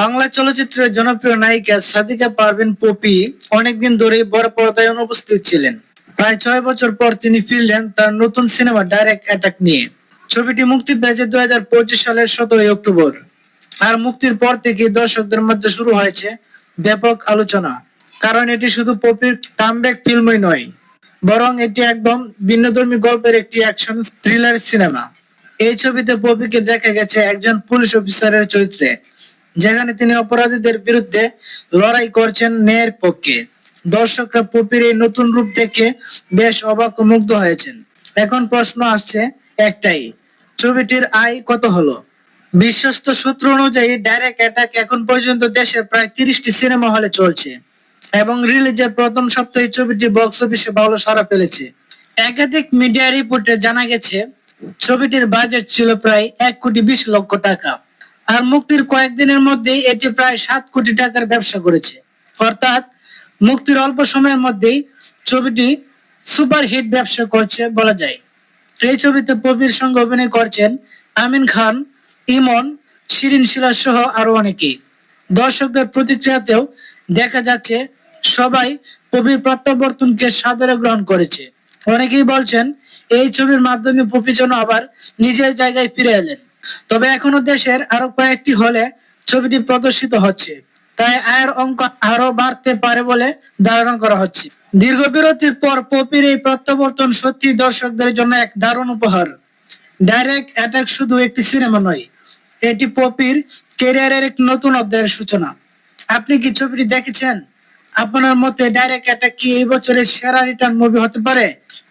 বাংলা চলচ্চিত্রের জনপ্রিয় নায়িকা সাদিকা পারভিন পপি অনেকদিন ধরেই বড় পর্দায় অনুপস্থিত ছিলেন। প্রায় ছয় বছর পর তিনি ফিরলেন তার নতুন সিনেমা ডাইরেক্ট অ্যাটাক নিয়ে। ছবিটি মুক্তি পেয়েছে দুই হাজার পঁচিশ সালের সতেরোই অক্টোবর। আর মুক্তির পর থেকে দর্শকদের মধ্যে শুরু হয়েছে ব্যাপক আলোচনা। কারণ এটি শুধু পপির কামব্যাক ফিল্মই নয়, বরং এটি একদম ভিন্নধর্মী গল্পের একটি অ্যাকশন থ্রিলার সিনেমা। এই ছবিতে পপিকে দেখা গেছে একজন পুলিশ অফিসারের চরিত্রে, যেখানে তিনি অপরাধীদের বিরুদ্ধে লড়াই করছেন ন্যায়ের পক্ষে। দর্শকরা পপির এই নতুন রূপ দেখে বেশ অবাক মুগ্ধ হয়েছেন। এখন প্রশ্ন আসছে একটাই, ছবিটির আয় কত হলো? বিশ্বস্ত সূত্র অনুযায়ী ডাইরেক্ট অ্যাটাক এখন পর্যন্ত দেশে প্রায় তিরিশটি সিনেমা হলে চলছে, এবং রিলিজের প্রথম সপ্তাহে ছবিটি বক্স অফিসে ভালো সাড়া ফেলেছে। একাধিক মিডিয়া রিপোর্টে জানা গেছে ছবিটির বাজেট ছিল প্রায় এক কোটি বিশ লক্ষ টাকা। আর মুক্তির কয়েকদিনের মধ্যেই এটি প্রায় সাত কোটি টাকার ব্যবসা করেছে। অর্থাৎ মুক্তির অল্প সময়ের মধ্যেই ছবিটি সুপার হিট ব্যবসা করছে বলা যায়। এই ছবিতে পবির সঙ্গে অভিনয় করছেন আমিন খান, ইমন, শিরিন শিলা সহ আরও অনেকেই দর্শকদের প্রতিক্রিয়াতেও দেখা যাচ্ছে সবাই পপির প্রত্যাবর্তনকে সাদরে গ্রহণ করেছে। অনেকেই বলছেন এই ছবির মাধ্যমে পপি যেন আবার নিজের জায়গায় ফিরে এলেন। তবে এখনও দেশের আরও কয়েকটি হলে ছবিটি প্রদর্শিত হচ্ছে। তাই আয়ের অঙ্ক আরও বাড়তে পারে বলে ধারণা করা হচ্ছে। দীর্ঘ বিরতির পর পপির এই প্রত্যাবর্তন সত্যি দর্শকদের জন্য এক দারুণ উপহার। ডাইরেক্ট অ্যাটাক শুধু একটি সিনেমা নয়, এটি পপির ক্যারিয়ারের এক নতুন অধ্যায়ের সূচনা। আপনি কি ছবিটি দেখেছেন? আপনার মতে ডাইরেক্ট অ্যাটাক কি এই বছরের সেরা রিটার্ন মুভি হতে পারে?